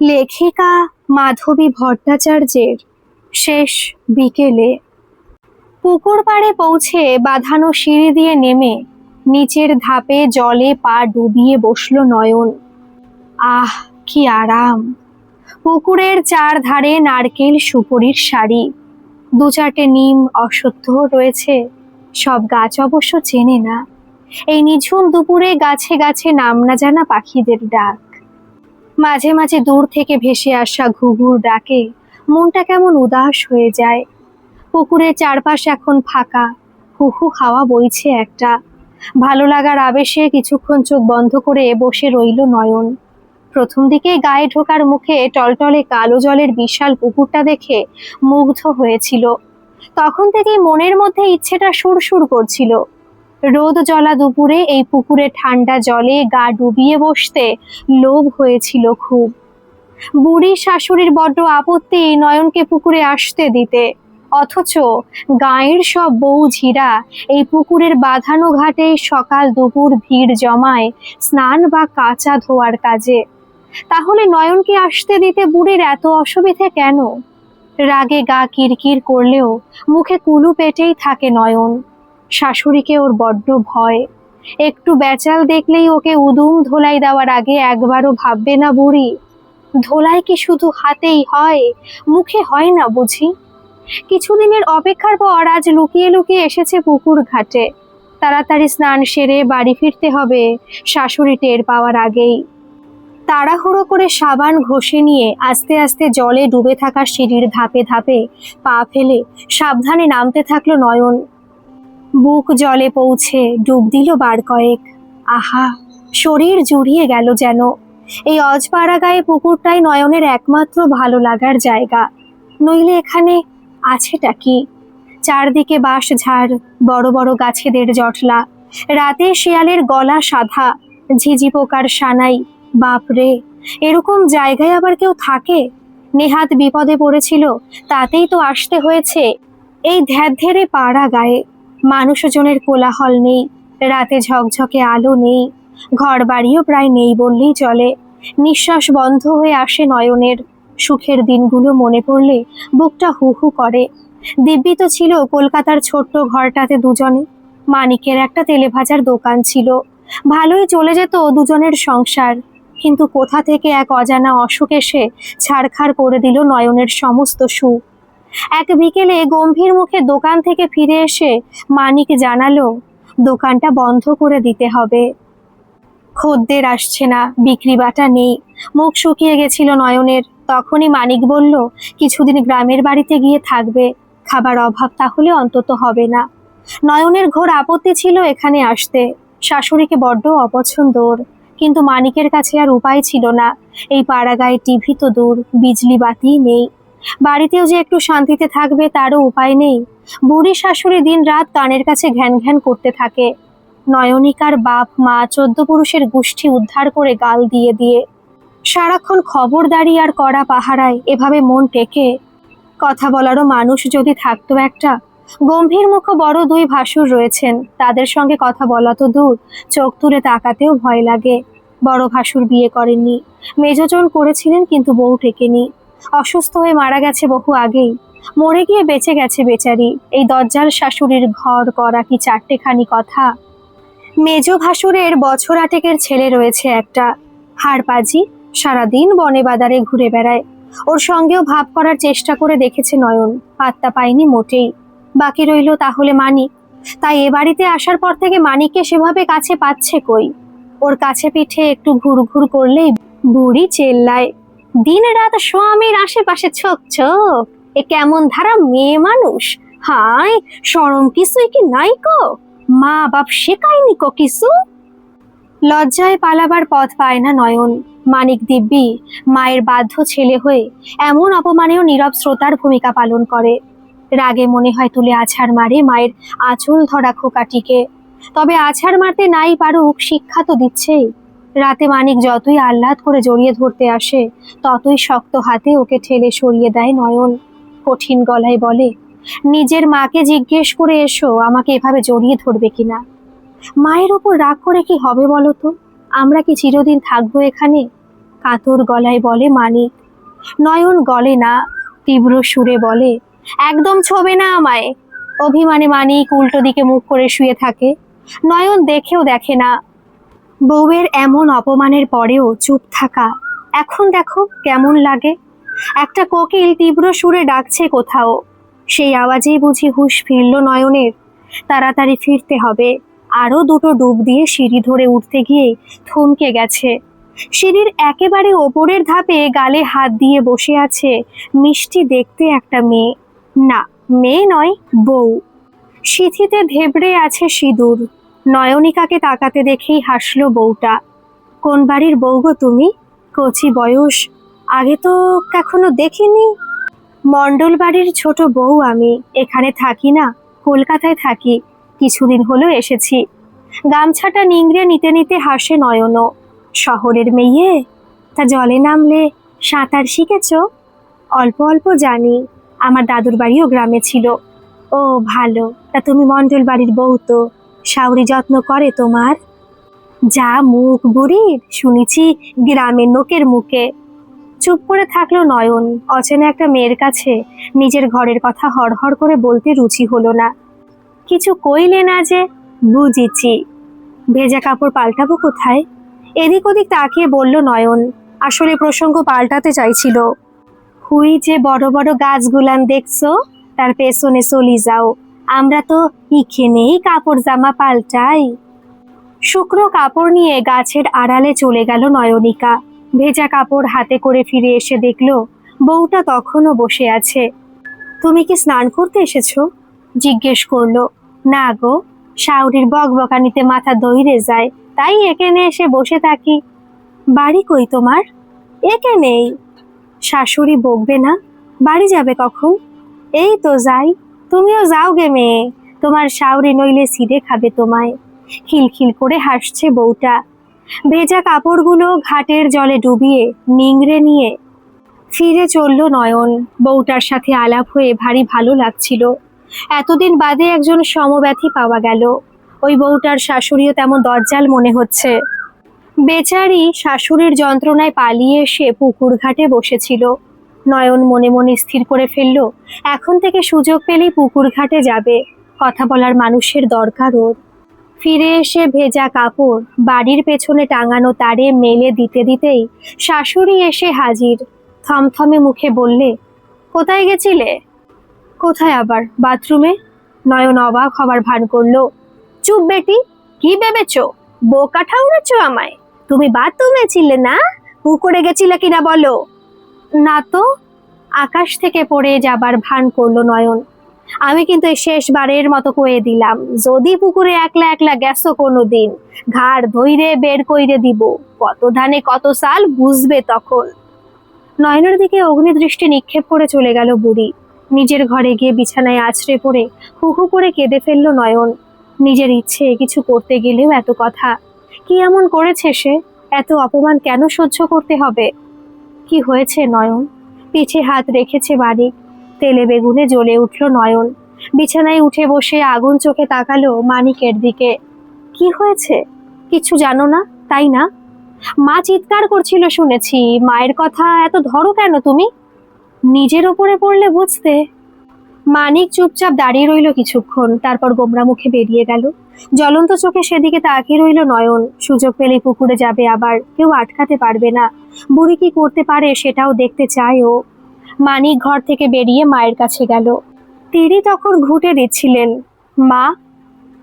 লেখিকা মাধবী ভট্টাচার্যের শেষ বিকেলে পুকুর পাড়ে পৌঁছে বাঁধানো সিঁড়ি দিয়ে নেমে নিচের ধাপে জলে পা ডুবিয়ে বসল নয়ন। আহ, কি আরাম। পুকুরের চার ধারে নারকেল সুপরির শাড়ি। দু চারটে নিম অশ্বত্থ রয়েছে, সব গাছ অবশ্য চেনে না। এই নিঝুম দুপুরে গাছে গাছে নাম না জানা পাখিদের ডাক। মাঝে মাঝে দূর থেকে ভেসে আসা ঘুঘুর ডাকে, মনটা কেমন উদাস হয়ে যায়। পুকুরের চারপাশ এখন ফাঁকা, হুহু হাওয়া বইছে একটা। ভালো লাগার আবেশে কিছুক্ষণ চোখ বন্ধ করে বসে রইল নয়ন। প্রথম দিকে গায়ে ঢোকার মুখে টলটলে কালো জলের বিশাল পুকুরটা দেখে মুগ্ধ হয়েছিল। তখন থেকেই মনের মধ্যে ইচ্ছেটা সুরসুর করছিল। রোদ জ্বলা দুপুরে এই পুকুরে ঠান্ডা জলে গা ডুবিয়ে বসতে লোভ হয়েছিল খুব। বুড়ি শাশুড়ির বড্ড আপত্তি নয়নকে পুকুরে আসতে দিতে। অথচ গাঁয়ের সব বউ ঝিরা এই পুকুরের বাঁধানো ঘাটে সকাল দুপুর ভিড় জমায় স্নান বা কাঁচা ধোয়ার কাজে। তাহলে নয়নকে আসতে দিতে বুড়ির এত অসুবিধে কেন? রাগে গা কিরকির করলেও মুখে কুলু পেটেই থাকে নয়ন। শাশুড়িকে ওর বড্ড ভয়। একটু বেচাল দেখলেই ওকে উদুম ধোলাই দেওয়ার আগে একবারও ভাববে না বুড়ি। ধোলাই কি শুধু হাতেই হয়? মুখে হয় না বুঝি? কিছুদিনের অপেক্ষার পর আজ লুকিয়ে লুকিয়ে এসেছে পুকুর ঘাটে। তাড়াতাড়ি স্নান সেরে বাড়ি ফিরতে হবে শাশুড়ি টের পাওয়ার আগেই। তাড়াহুড়ো করে সাবান ঘষে নিয়ে আস্তে আস্তে জলে ডুবে থাকা সিঁড়ির ধাপে ধাপে পা ফেলে সাবধানে নামতে থাকল নয়ন। বুক জলে পৌঁছে ডুব দিল বার কয়েক। আহা, শরীর জুড়িয়ে গেল যেন। এই অজপাড়া গায়ে পুকুরটাই নয়নের একমাত্র ভালো লাগার জায়গা। নইলে এখানে আছেটা কি? চারদিকে বাঁশ ঝাড় বড় বড় গাছেদের জটলা, রাতে শিয়ালের গলা সাধা, ঝিঝি পোকার সানাই, বাপরে, এরকম জায়গায় আবার কেউ থাকে? নেহাত বিপদে পড়েছিল, তাতেই তো আসতে হয়েছে। এই ধ্যাধেরে পাড়া গায়ে মানুষজনের কোলাহল নেই, রাতে ঝকঝকে আলো নেই ঘর বাড়িও প্রায় নেই বললেই চলে। নিঃশ্বাস বন্ধ হয়ে আসে নয়নের। সুখের দিনগুলো মনে পড়লে বুকটা হু হু করে। দিব্যি তো ছিল কলকাতার ছোট্ট ঘরটাতে দুজনে। মানিকের একটা তেলে ভাজার দোকান ছিল। ভালোই চলে যেত দুজনের সংসার। কিন্তু কোথা থেকে এক অজানা অসুখ এসে ছাড়খাড় করে দিল নয়নের সমস্ত সুখ। এক বিকেলে গম্ভীর মুখে দোকান থেকে ফিরে এসে মানিক জানালো, দোকানটা বন্ধ করে দিতে হবে। খদ্দের আসছে না, বিক্রি বাটা নেই। মুখ শুকিয়ে গেছিল নয়নের। তখনই মানিক বলল, কিছুদিন গ্রামের বাড়িতে গিয়ে থাকবে। খাবার অভাব তাহলে অন্তত হবে না। নয়নের ঘোর আপত্তি ছিল এখানে আসতে। শাশুড়িকে বড্ড অপছন্দ ওর। কিন্তু মানিকের কাছে আর উপায় ছিল না। এই পাড়াগায়ে টিভি তো দূর, বিজলি বাতি নেই। বাড়িতেও যে একটু শান্তিতে থাকবে তারও উপায় নেই। বুড়ি শাশুড়ি দিন রাত কানের কাছে ঘ্যান ঘ্যান করতে থাকে। নয়নিকার বাপ, মা, চোদ্দ পুরুষের গোষ্ঠী উদ্ধার করে গাল দিয়ে দিয়ে। সারাক্ষণ খবরদারি আর কড়া পাহারায় এভাবে মন টেকে। কথা বলারও মানুষ যদি থাকতো একটা। গম্ভীর মুখ বড় দুই ভাসুর রয়েছেন। তাদের সঙ্গে কথা বলা তো দূর। চোখ তুলে তাকাতেও ভয় লাগে। বড় ভাসুর বিয়ে করেননি। মেজজন করেছিলেন কিন্তু বউ টেকেনি অসুস্থ হয়ে মারা গেছে বহু আগেই। মরে গিয়ে বেঁচে গেছে বেচারি। এই দজ্জাল শাশুড়ির ঘর করা কি চারটেখানি কথা? মেজ ভাসুরের বছর আটেকের ছেলে রয়েছে একটা। হাড়পাজি সারাদিন বনে বাদারে ঘুরে বেড়ায়। ওর সঙ্গেও ভাব করার চেষ্টা করে দেখেছে নয়ন। পাত্তা পায়নি মোটেই। বাকি রইল তাহলে মানিক। তাই এ বাড়িতে আসার পর থেকে মানিককে সেভাবে কাছে পাচ্ছে কই? ওর কাছে পিঠে একটু ঘুর ঘুর করলেই বুড়ি চেল্লায়। দিন রাত স্বামীর আশেপাশে ছোক ছোক এ কেমন ধারা মেয়ে মানুষ? হায় সরম কিছুই কি নাই কো? মা বাপ শেখায়নি কো কিছু? লজ্জায় পালাবার পথ পায় না নয়ন। মানিক দিব্যি, মায়ের বাধ্য ছেলে হয়ে এমন অপমানেও নীরব শ্রোতার ভূমিকা পালন করে। রাগে মনে হয় তুলে আছাড় মারে মায়ের আঁচল ধরা খোকাটিকে। তবে আছাড় মারতে নাই পারুক, শিক্ষা তো দিচ্ছেই। রাতে মানিক যতই আহ্লাদ করে জড়িয়ে ধরতে আসে, ততই শক্ত হাতে ওকে ঠেলে সরিয়ে দেয় নয়ন। কঠিন গলায় বলে, নিজের মাকে জিজ্ঞেস করে এসো, আমাকে এভাবে জড়িয়ে ধরবে কিনা? মায়ের ওপর রাগ করে কি হবে বলো তো? আমরা কি চিরদিন থাকব এখানে? কাতর গলায় বলে মানিক। নয়ন গলে না, তীব্র সুরে বলে, একদম ছোবে না আমায়। অভিমানে মানিক উল্টো দিকে মুখ করে শুয়ে থাকে। নয়ন দেখেও দেখে না বউয়ের এমন অপমানের পরেও চুপ থাকা। এখন দেখো কেমন লাগে। একটা কোকিল তীব্র সুরে ডাকছে কোথাও। সেই আওয়াজেই বুঝি হুশ ফিরল নয়নের। তাড়াতাড়ি ফিরতে হবে। আরও দুটো ডুব দিয়ে সিঁড়ি ধরে উঠতে গিয়ে থমকে গেছে। সিঁড়ির একেবারে ওপরের ধাপে গালে হাত দিয়ে বসে আছে মিষ্টি দেখতে একটা মেয়ে। না, মেয়ে নয়, বউ। সিথিতে ধেবড়ে আছে সিঁদুর। নয়নিকাকে তাকাতে দেখেই হাসলো বউটা। কোন বাড়ির বউ গো তুমি? কচি বয়স। আগে তো কখনো দেখিনি। মণ্ডল বাড়ির ছোট বউ আমি। এখানে থাকি না, কলকাতায় থাকি। কিছুদিন হলো এসেছি। গামছাটা নিংড়ে নিতে নিতে হাসে নয়নও। শহরের মেয়ে? তা জলে নামলে সাঁতার শিখেছ? অল্প অল্প জানি, আমার দাদুর বাড়িও গ্রামে ছিল। ও ভালো, তা তুমি মণ্ডল বাড়ির বউ তো। শাউরি যত্ন করে তোমার। যা মুখ বুড়ির, শুনেছি গ্রামের লোকের মুখে। চুপ করে থাকল নয়ন, অচেনা একটা মেয়ের কাছে। নিজের ঘরের কথা হড়হড় করে বলতে রুচি হলো না। কিছু কইলে না যে, বুঝেছি। ভেজা কাপড় পাল্টাবো কোথায়? এদিক ওদিক তাকিয়ে বলল নয়ন, আসলে প্রসঙ্গ পাল্টাতে চাইছিল। হুই যে বড় বড় গাছগুলান দেখছ, তার পেছনে চলি যাও। আমরা তো ইখেনেই কাপড় জামা পাল্টাই। শুকনো কাপড় নিয়ে গাছের আড়ালে চলে গেল নয়নিকা। ভেজা কাপড় হাতে করে ফিরে এসে দেখল, বউটা তখনও বসে আছে। তুমি কি স্নান করতে এসেছ? জিজ্ঞেস করল। না গো, শাউরির বকবকানিতে মাথা দইরে যায়, তাই এখানে এসে বসে থাকি। বাড়ি কই তোমার? একে নেই শাশুড়ি বকবে না? বাড়ি যাবে কখন? এই তো যাই। তুমিও যাও গে মেয়ে। তোমার সাউরে নইলে সিঁড়ে খাবে তোমায়। খিলখিল করে হাসছে বউটা। ভেজা কাপড়গুলো ঘাটের জলে ডুবিয়ে, নিংড়ে নিয়ে ফিরে চলল নয়ন। বউটার সাথে আলাপ হয়ে ভারী ভালো লাগছিল। এতদিন বাদে একজন সমব্যথী পাওয়া গেল। ওই বউটার শাশুড়িও তেমন দরজাল মনে হচ্ছে। বেচারি শাশুড়ির যন্ত্রণায় পালিয়ে এসে পুকুর ঘাটে বসেছিল। নয়ন মনে মনে স্থির করে ফেলল, এখন থেকে সুযোগ পেলেই পুকুর ঘাটে যাবে, কথা বলার মানুষের দরকার ওর। ফিরে এসে ভেজা কাপড়, বাড়ির পেছনে টাঙানো তারে মেলে দিতে দিতেই শাশুড়ি এসে হাজির, থমথমে মুখে বললে, কোথায় গেছিলে? কোথায় আবার? বাথরুমে? নয়ন অবাক হবার ভান করল, চুপ বেটি, কি ভেবেছ? বোকা ঠাউরেছো আমায়? তুমি বাথরুমে ছিলে না? পুকুরে গেছিলে কিনা বলো? না তো, আকাশ থেকে পড়ে যাবার ভান করল নয়ন। আমি কিন্তু এই শেষবারের মতো কয়ে দিলাম, যদি পুকুরে একলা একলা গেছো কোনো দিন ঘাড় ধইরে বের কইরে দিব, কত ধানে কত সাল বুঝবে তখন। নয়নের দিকে অগ্নিদৃষ্টি নিক্ষেপ করে চলে গেল বুড়ি। নিজের ঘরে গিয়ে বিছানায় আছড়ে পড়ে হু হু করে কেঁদে ফেলল নয়ন। নিজের ইচ্ছে কিছু করতে গেলেও এত কথা, কি এমন করেছে সে? এত অপমান কেন সহ্য করতে হবে? কি হয়েছে, নয়ন? পিঠে হাত রেখেছে বাড়ি তেলে বেগুনে জ্বলে উঠল নয়ন। বিছানায় উঠে বসে আগুন চোখে তাকালো মানিকের দিকে। কি হয়েছে? কিছু জানো না, তাই না? মা চিৎকার করছিল শুনেছি, মায়ের কথা এত ধরো কেন তুমি? নিজের ওপরে পড়লে বুঝতে। মানিক চুপচাপ দাঁড়িয়ে রইল কিছুক্ষণ, তারপর গোমরা মুখে বেরিয়ে গেল। জ্বলন্ত চোখে সেদিকে তাকিয়ে রইল নয়ন। সুযোগ পেলে পুকুরে যাবে আবার, কেউ আটকাতে পারবে না। বুড়ি কি করতে পারে সেটাও দেখতে চায় ও। মানিক ঘর থেকে বেরিয়ে মায়ের কাছে গেল। তিনি তখন ঘুটে দিচ্ছিলেন। মা,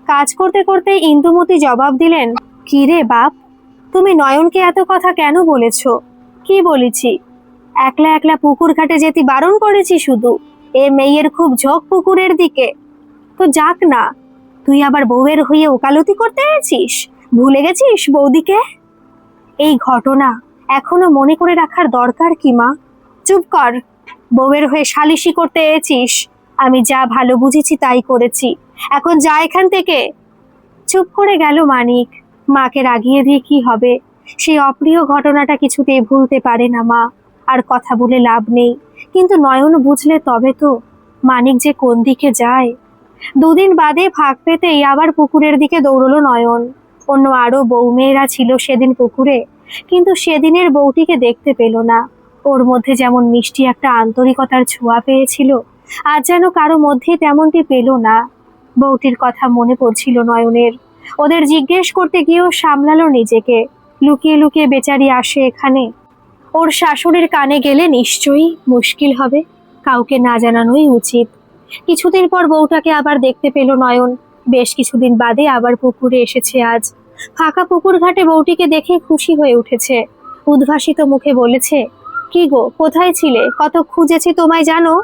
কাজ করতে করতে ইন্দুমতি জবাব দিলেন, কি রে বাপ, তুমি নয়নকে এত কথা কেন বলেছ? কি বলেছি? একলা একলা পুকুর ঘাটে যেতে বারণ করেছি শুধু। এ মেয়ের খুব ঝোঁক পুকুরের দিকে। তো যাক না, তুই আবার বউয়ের হয়ে ওকালতি করতে গেছিস ভুলে গেছিস বৌদিকে? এই ঘটনা এখনও মনে করে রাখার দরকার কি মা? চুপ কর, বউয়ের হয়ে সালিশি করতে এসেছিস। আমি যা ভালো বুঝেছি তাই করেছি। এখন যা এখান থেকে। চুপ করে গেল মানিক। মাকে রাগিয়ে দিয়ে কি হবে? সেই অপ্রিয় ঘটনাটা কিছুতেই ভুলতে পারে না মা। আর কথা বলে লাভ নেই। কিন্তু নয়ন বুঝলে তবে তো মানিক যে কোন দিকে যায়। দুদিন বাদে ফাঁক পেতেই আবার পুকুরের দিকে দৌড়লো নয়ন। অন্য আরও বউ মেয়েরা ছিল সেদিন পুকুরে, কিন্তু সেদিনের বউটিকে দেখতে পেল না। ওর মধ্যে যেমন মিষ্টি একটা আন্তরিকতার ছোঁয়া পেয়েছিল, আজ যেন কারও মধ্যে তেমনটি পেল না। বউটির কথা মনে পড়ছিল নয়নের। ওদের জিজ্ঞেস করতে গিয়েও সামলালো নিজেকে। লুকিয়ে লুকিয়ে বেচারি আসে এখানে। ওর শাশুড়ির কানে গেলে নিশ্চয়ই মুশকিল হবে। কাউকে না জানানোই উচিত। কিছুদিন পর বউটাকে আবার দেখতে পেল নয়ন। বেশ কিছুদিন বাদে আবার পুকুরে এসেছে আজ। ফাঁকা পুকুর ঘাটে বউটিকে দেখে খুশি হয়ে উঠেছে। উদ্ভাসিত মুখে বলেছে, কি গো, কোথায় ছিলে? কত খুঁজেছি তোমায় জানো?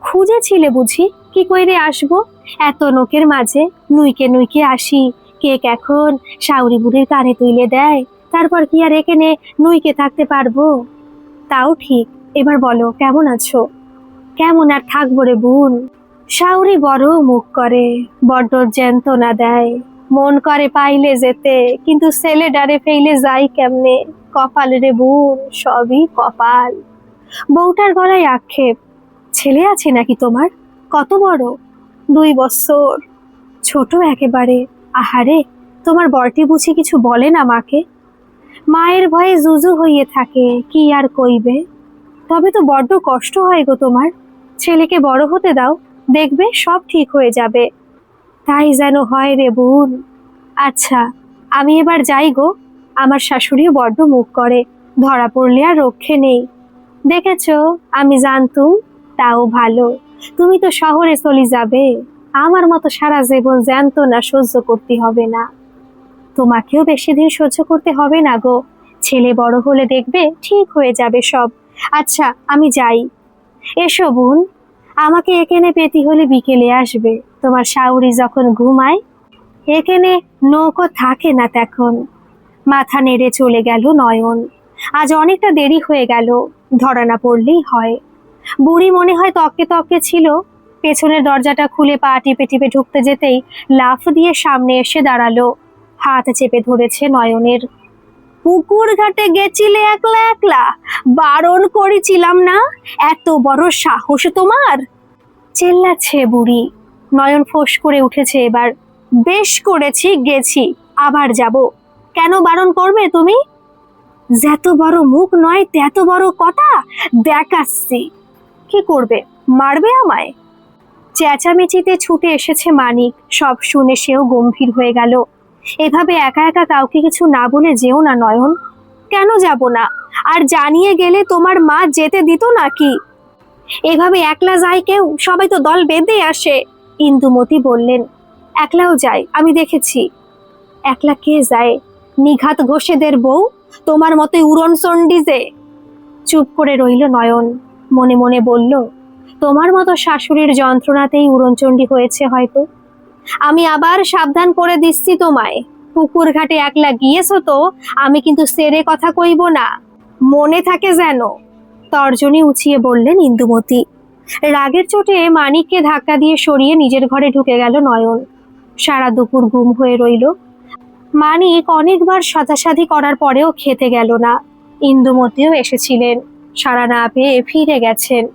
খুঁজেছিলে বুঝি? কি কইরে আসব? এত নোকের মাঝে, নুইকে নুইকে আসি। কেক এখন শাউরি বুড়ির কানে তুইলে দেয়? তারপর কি আর এখানে নুইকে থাকতে পারব? তাও ঠিক। এবার বলো, কেমন আছো? কেমন আর থাকব রে বোন? শাউরি বড় মুখ করে, বড্ড জ্যান্ত না দেয়। মন করে পাইলে যেতে, কিন্তু ছেলে ডারে ফেইলে যাই কেমনে? কপাল রে বোন, সবই কপাল। বউটার গলায় আক্ষেপ, ছেলে আছে নাকি তোমার? কত বড়? দুই বছর ছোট একেবারে। আহারে, তোমার বরটি বুঝি কিছু বলে না মাকে? মায়ের ভয়ে জুজু হইয়ে থাকে, কি আর কইবে? তবে তো বড্ড কষ্ট হয় গো তোমার। ছেলেকে বড় হতে দাও, দেখবে সব ঠিক হয়ে যাবে। তাই যেন হয় রে বোন। আচ্ছা আমি এবার যাই গো। আমার শাশুড়িও বড্ড মুখ করে, ধরা পড়লে আর রক্ষে নেই। দেখেছ, আমি জানতুম, তাও ভালো। তুমি তো শহরে চলে যাবে। আমার মতো সারা জীবন জ্যান্ত না সহ্য করতে হবে না। তোমাকেও বেশি দিন সহ্য করতে হবে না গো। ছেলে বড় হলে দেখবে ঠিক হয়ে যাবে সব। আচ্ছা আমি যাই। এসো বোন। আমাকে এখানে পেতি হলে বিকেলে আসবে। তোমার শাউরি যখন ঘুমায়, এখানে নৌকো থাকে না তখন। মাথা নেড়ে চলে গেল নয়ন। আজ অনেকটা দেরি হয়ে গেল ধরা না পড়লেই হয়। বুড়ি মনে হয় তককে তককে ছিল। পেছনের দরজাটা খুলে পা টিপে টিপে ঢুকতে যেতেই লাফ দিয়ে সামনে এসে দাঁড়াল। হাত চেপে ধরেছে নয়নের। পুকুর ঘাটে গেছিলে একলা একলা। বারণ করেছিলাম না? এত বড় সাহস তোমার? চেল্লাচ্ছে বুড়ি। নয়ন ফোঁস করে উঠেছে এবার। বেশ করেছি, গেছি, আবার যাব। কেন বারণ করবে তুমি? যত বড় মুখ নয়, তত বড় কথা। দেখাচ্ছি। কি করবে? মারবে আমায়? চেঁচামেচিতে ছুটে এসেছে মানিক। সব শুনে সেও গম্ভীর হয়ে গেল। এভাবে একা একা কাউকে কিছু না বলে যেও না, নয়ন। কেন যাব না? আর জানিয়ে গেলে তোমার মা যেতে দিত নাকি? এভাবে একলা যায় কেউ? সবাই তো দল বেঁধে আসে। ইন্দুমতি বললেন, একলাও যায় আমি দেখেছি। একলা কে যায়? নিঘাত ঘোষেদের বউ? তোমার মতোই উড়ন চণ্ডীজে চুপ করে রইল নয়ন। মনে মনে বলল, তোমার মতো শাশুড়ির যন্ত্রণাতেই উড়নচণ্ডী হয়েছে হয়তো। আমি আবার সাবধান করে দিচ্ছি তোমায়। পুকুর ঘাটে একলা গিয়েছো তো, আমি কিন্তু সেরে কথা কইব না। মনে থাকে যেন। তর্জনী উঁচিয়ে বললেন, ইন্দুমতি। রাগের চোটে মানিককে ধাক্কা দিয়ে সরিয়ে নিজের ঘরে ঢুকে গেল নয়ন। সারা দুপুর গুম হয়ে রইল। মানিক অনেকবার সাধাসাধি করার পরেও খেতে গেল না। ইন্দুমতিও এসেছিলেন। সারা না পেয়ে ফিরে গেছেন।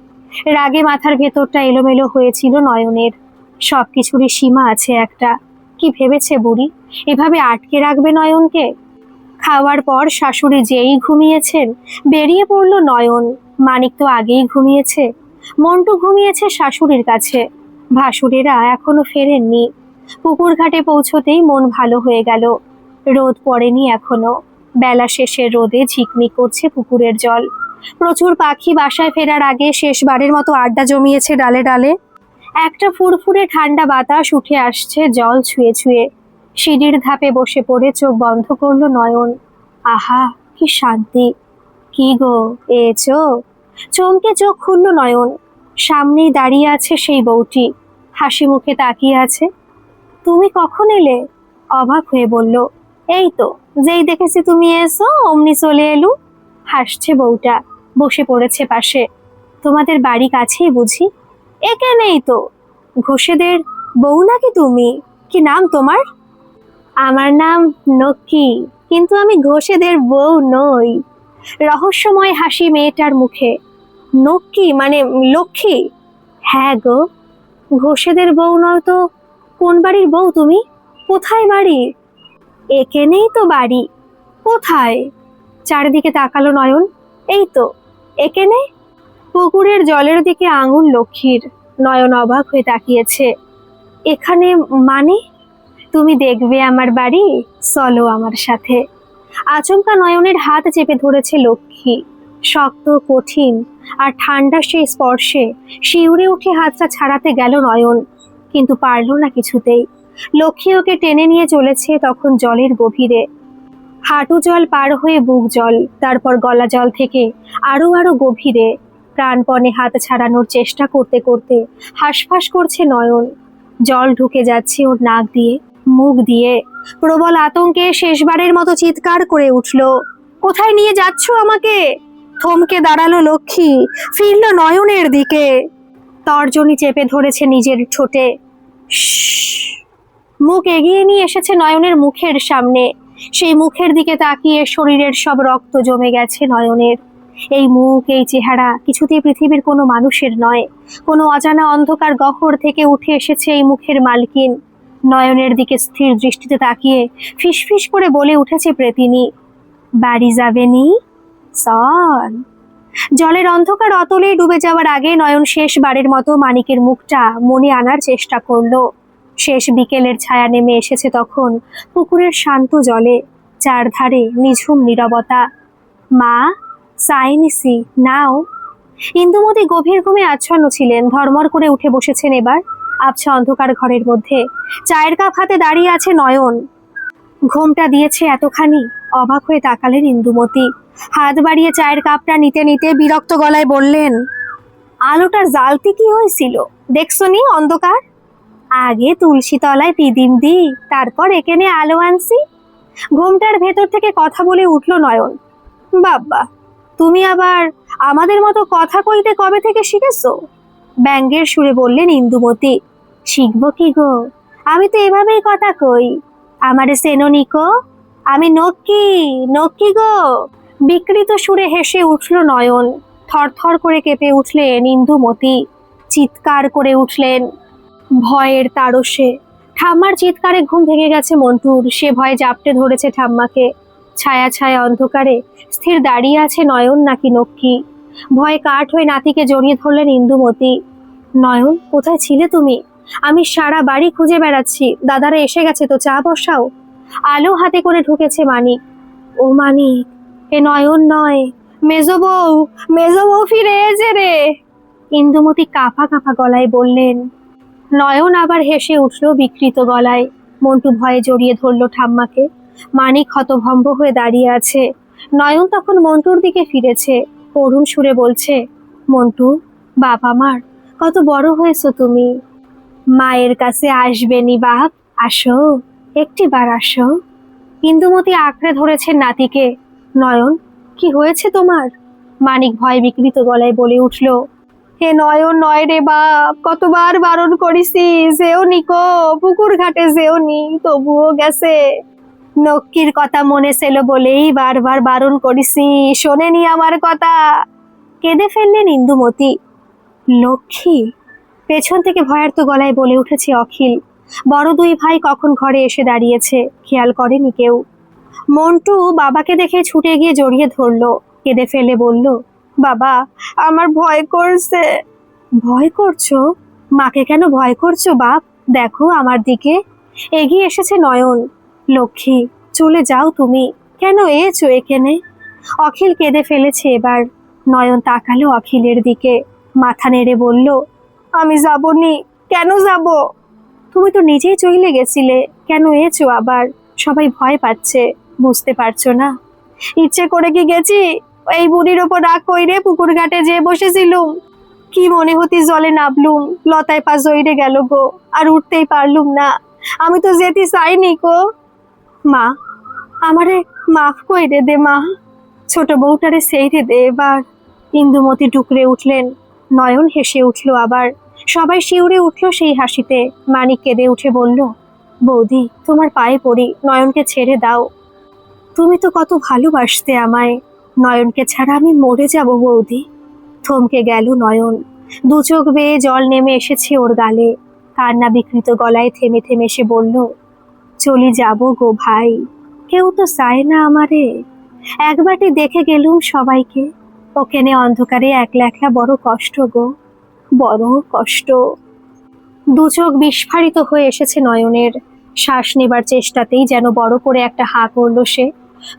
রাগে মাথার ভেতরটা এলোমেলো হয়েছিল নয়নের। সব কিছুরই সীমা আছে একটা। কি ভেবেছে বুড়ি? এভাবে আটকে রাখবে নয়নকে? খাওয়ার পর শাশুড়ি যেই ঘুমিয়েছেন, বেরিয়ে পড়ল নয়ন। মানিক তো আগেই ঘুমিয়েছে। মন্টু ঘুমিয়েছে শাশুড়ির কাছে। ভাসুরেরা এখনও ফেরেননি। পুকুর ঘাটে পৌঁছতেই মন ভালো হয়ে গেল। রোদ পড়েনি এখনও। বেলা শেষের রোদে ঝিকমিক করছে পুকুরের জল। প্রচুর পাখি বাসায় ফেরার আগে শেষবারের মতো আড্ডা জমিয়েছে ডালে ডালে। একটা ফুরফুরে ঠান্ডা বাতাস উঠে আসছে, জল ছুঁয়ে ছুঁয়ে। সিঁড়ির ধাপে বসে পড়ে চোখ বন্ধ করল নয়ন। আহা, কি শান্তি। কি গো এছো চমকে চোখ খুলল নয়ন। সামনেই দাঁড়িয়ে আছে সেই বউটি। হাসি মুখে তাকিয়ে আছে। তুমি কখন এলে? অবাক হয়ে বলল, এই তো, যেই দেখেছি তুমি এসো, অমনি চলে এলু। হাসছে বউটা, বসে পড়েছে পাশে। তোমাদের বাড়ি কাছেই বুঝি? একে নেই তো। ঘোষেদের বউ নাকি তুমি? কি নাম তোমার? আমার নাম নক্কি কিন্তু আমি ঘোষেদের বউ নই। রহস্যময় হাসি মেয়েটার মুখে। নক্কি মানে লক্ষ্মী? হ্যাঁ গো, ঘোষেদের বউ নয় তো। কোন বাড়ির বউ তুমি? কোথায় বাড়ি? এখানেই তো বাড়ি। কোথায়? চারিদিকে তাকালো নয়ন। এই তো একে নে পুকুরের জলের দিকে আঙুল লক্ষ্মীর নয়ন অবাক হয়ে তাকিয়েছে। এখানে মানে? তুমি দেখবে আমার বাড়ি, চলো আমার সাথে। আচমকা নয়নের হাত চেপে ধরেছে লক্ষ্মী। শক্ত, কঠিন আর ঠান্ডা সেই স্পর্শে শিউরে উঠে হাতটা ছাড়াতে গেল নয়ন, কিন্তু পারল না কিছুতেই। লক্ষ্মী ওকে টেনে নিয়ে চলেছে তখন জলের গভীরে। হাঁটু জল পার হয়ে বুক জল, তারপর গলা জল থেকে আরও আরও গভীরে। প্রাণপণে হাত ছাড়ানোর চেষ্টা করতে করতে হাঁসফাঁস করছে নয়ন। জল ঢুকে যাচ্ছে ওর নাক দিয়ে, মুখ দিয়ে। প্রবল আতঙ্কে শেষবারের মতো চিৎকার করে উঠল, কোথায় নিয়ে যাচ্ছ আমাকে? থমকে দাঁড়াল লক্ষ্মী, ফিরল নয়নের দিকে। তর্জনী চেপে ধরেছে নিজের ঠোঁটে। মুখ এগিয়ে নিয়ে এসেছে নয়নের মুখের সামনে সেই মুখের দিকে তাকিয়ে শরীরের সব রক্ত জমে গেছে নয়নের এই মুখ, এই চেহারা কিছুতেই পৃথিবীর কোনো মানুষের নয়। কোনো অজানা অন্ধকার গহর থেকে উঠে এসেছে এই মুখের মালকিন। নয়নের দিকে স্থির দৃষ্টিতে তাকিয়ে ফিসফিস করে বলে উঠেছে প্রেতিনী, বাড়ি যাবেনি সন জলের অন্ধকার অতলে ডুবে যাওয়ার আগে নয়ন শেষ শেষবারের মতো মানিকের মুখটা মনে আনার চেষ্টা করল। শেষ বিকেলের ছায়া নেমে এসেছে তখন পুকুরের শান্ত জলে, চারধারে নিঝুম নীরবতা। মা সাইনিসি নাও। ইন্দুমতি গভীর ঘুমে আচ্ছন্ন ছিলেন ধর্মর করে উঠে বসেছেন এবার। আবছা অন্ধকার ঘরের মধ্যে, চায়ের কাপ হাতে দাঁড়িয়ে আছে নয়ন। ঘুমটা দিয়েছে এতখানি, অবাক হয়ে তাকালেন ইন্দুমতি হাত বাড়িয়ে চায়ের কাপটা নিতে নিতে বিরক্ত গলায় বললেন, আলোটা জ্বালতে কি হয়েছিল? দেখছ নি অন্ধকার? আগে তুলসী তলায় পিদিম দি, তারপর এখানে আলো আনছি। ঘুমটার ভেতর থেকে কথা বলে উঠল নয়ন। বাব্বা তুমি আবার আমাদের মতো কথা কইতে কবে থেকে শিখেছ? ব্যঙ্গের সুরে বললেন ইন্দুমতি। শিখব কি গো? আমি তো এভাবেই কথা কই। আমারে সেনো নিকো, আমি নক্কি নক্কি গো। বিকৃত সুরে হেসে উঠল নয়ন। থরথর করে কেঁপে উঠলেন ইন্দুমতি। চিৎকার করে উঠলেন ভয়ের তারসে ঠাম্মার চিৎকারে ঘুম ভেঙে গেছে মন্টুর। সে ভয়ে জাপটে ধরেছে ঠাম্মাকে। ছায়া ছায়া অন্ধকারে স্থির দাঁড়িয়ে আছে নয়ন নাকি নক্ষী? ভয়ে কাঠ হয়ে নাতিকে জড়িয়ে ধরলেন ইন্দুমতি। নয়ন, কোথায় ছিলে তুমি? আমি সারা বাড়ি খুঁজে বেড়াচ্ছি। দাদারা এসে গেছে তো চা বসাও। আলো হাতে করে ঢুকেছে মানিক। ও মানিক, এ নয়ন নয়। মেজো বউ মেজো বউ ফিরে এসে রে। ইন্দুমতি কাঁপা কাঁপা গলায় বললেন, নয়ন আবার হেসে উঠল বিকৃত গলায়। মন্টু ভয়ে জড়িয়ে ধরল ঠাম্মাকে। মানিক হতভম্ব হয়ে দাঁড়িয়ে আছে। নয়ন তখন মন্টুর দিকে ফিরেছে। করুণ সুরে বলছে, মন্টু, বাবা মার, কত বড় হয়েছো তুমি। মায়ের কাছে আসবেনি বাপ, আসো একটিবার আসো। ইন্দুমতি আঁকড়ে ধরেছেন নাতিকে। নয়ন, কি হয়েছে তোমার? মানিক ভয় বিকৃত গলায় বলে উঠল, হে নয়ন, নয় রে বাপ, কতবার বারণ করিসি যেও নিকো পুকুর ঘাটে যেও নি তবুও গেছে। নক্কির কথা মনে ছিল বলেই বারবার বারণ করিসি শোনেনি আমার কথা। কেঁদে ফেললেন ইন্দুমতি। লক্ষ্মী, পেছন থেকে ভয়ার্ত গলায় বলে উঠেছে অখিল। বড় দুই ভাই কখন ঘরে এসে দাঁড়িয়েছে, খেয়াল করেনি কেউ। মন্টু বাবাকে দেখে ছুটে গিয়ে জড়িয়ে ধরলো। কেঁদে ফেলে বলল, বাবা, আমার ভয় করছে। ভয় করছ? মাকে কেন ভয় করছ, বাপ? দেখো আমার দিকে। এগিয়ে এসেছে নয়ন। লক্ষ্মী, চলে যাও তুমি। কেন এছো এখানে? অখিল কেঁদে ফেলেছে এবার। নয়ন তাকালো অখিলের দিকে। মাথা নেড়ে বলল, আমি যাব নি কেন যাব? তুমি তো নিজেই চলে গেছিলে। কেন এছো আবার? সবাই ভয় পাচ্ছে। বুঝতে পারছ না? ইচ্ছে করে কি গেছি? এই বুড়ির ওপর রাগ কইরে পুকুর ঘাটে যেয়ে বসেছিলুম। কি মনে হতি জলে নামলুম লতায় পা জইরে গেল গো। আর উঠতেই পারলুম না। আমি তো যেতে চাইনি গো। মা, আমারে মাফ কইরে দে মা। ছোট বউটারে সেইরে দে এবার। ইন্দুমতি টুকরে উঠলেন, নয়ন হেসে উঠল আবার। সবাই শিউরে উঠল সেই হাসিতে। মানিক কেঁদে উঠে বলল, বৌদি, তোমার পায়ে পড়ি, নয়নকে ছেড়ে দাও। তুমি তো কত ভালোবাসতে আমায়। নয়নকে ছাড়া আমি মরে যাব বৌদি। থমকে গেল নয়ন। দু চোখ বেয়ে জল নেমে এসেছে ওর গালে। কান্না বিকৃত গলায় থেমে থেমে সে বলল চলি যাব গো ভাই। কেউ তো চায় না আমারে। একবারটি দেখে গেলুম সবাইকে। ওখানে অন্ধকারে একলা একলা বড় কষ্ট গো। বড় কষ্ট। দু চোখ বিস্ফারিত হয়ে এসেছে নয়নের। শ্বাস নেবার চেষ্টাতেই যেন বড় করে একটা হা করল সে।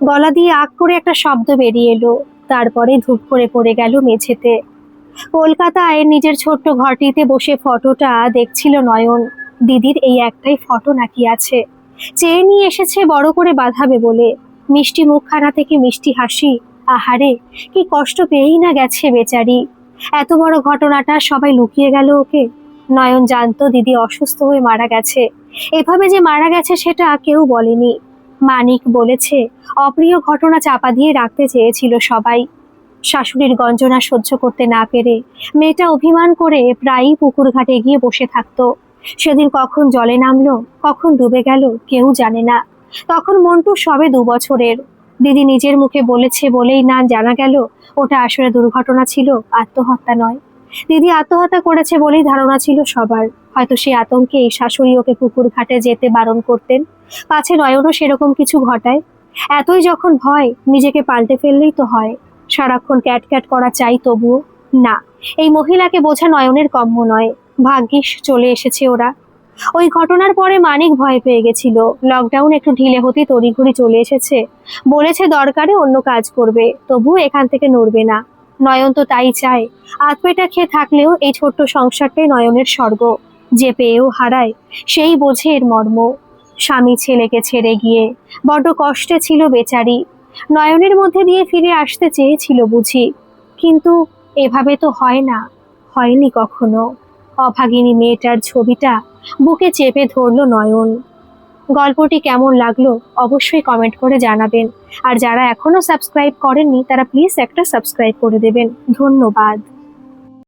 গলা দিয়ে আগ করে একটা শব্দ বেরিয়ে এলো। তারপরে ধূপ করে পড়ে গেল মেঝেতে। কলকাতায় নিজের ছোট্ট ঘরটিতে বসে ফটোটা দেখছিল নয়ন। দিদির এই একটাই ফটো নাকি আছে। চেয়ে নিয়ে এসেছে বড় করে বাঁধাবে বলে। মিষ্টি মুখখানা থেকে মিষ্টি হাসি, আহারে, কি কষ্ট পেয়েই না গেছে বেচারি। এত বড় ঘটনাটা সবাই লুকিয়ে গেল ওকে। নয়ন জানতো দিদি অসুস্থ হয়ে মারা গেছে। এভাবে যে মারা গেছে সেটা কেউ বলেনি। মানিক বলেছে, অপ্রিয় ঘটনা চাপা দিয়ে রাখতে চেয়েছিল সবাই। শাশুড়ির গঞ্জনা সহ্য করতে না পেরে মেয়েটা অভিমান করে প্রায়ই পুকুর ঘাটে গিয়ে বসে থাকতো। সেদিন কখন জলে নামলো, কখন ডুবে গেল, কেউ জানে না। তখন মন্টু সবে দু বছরের। দিদি নিজের মুখে বলেছে বলেই না জানা গেল, ওটা আসলে দুর্ঘটনা ছিল, আত্মহত্যা নয়। দিদি আত্মহত্যা করেছে বলেই ধারণা ছিল সবার। হয়তো সেই আতঙ্কে এই শাশুড়ি ওকে পুকুর ঘাটে যেতে বারণ করতেন। পাছে নয়নও সেরকম কিছু ঘটায়। এতই যখন ভয়, নিজেকে পাল্টে ফেললেই তো হয়। সারাক্ষণ ক্যাট ক্যাট করা চাই তবুও। না, এই মহিলাকে বোঝা নয়নের কম্য নয়। ভাগ্যিস চলে এসেছে ওরা। ওই ঘটনার পরে মানিক ভয় পেয়ে গেছিল। লকডাউন একটু ঢিলে হতে তড়িঘড়ি চলে এসেছে। বলেছে দরকারে অন্য কাজ করবে, তবুও এখান থেকে নড়বে না। নয়ন তো তাই চায়। আতপেটা খেয়ে থাকলেও এই ছোট্ট সংসারটাই নয়নের স্বর্গ। যে পেয়েও হারায়, সেই বোঝে এর মর্ম। স্বামী ছেলেকে ছেড়ে গিয়ে বড্ড কষ্টে ছিল বেচারি। নয়নের মধ্যে দিয়ে ফিরে আসতে চেয়েছিল বুঝি। কিন্তু এভাবে তো হয় না, হয়নি কখনো। অভাগিনী মেয়েটার ছবিটা বুকে চেপে ধরল নয়ন। গল্পটি কেমন লাগল অবশ্যই কমেন্ট করে জানাবেন। আর যারা এখনও সাবস্ক্রাইব করেননি, তারা প্লিজ একটা সাবস্ক্রাইব করে দেবেন। ধন্যবাদ।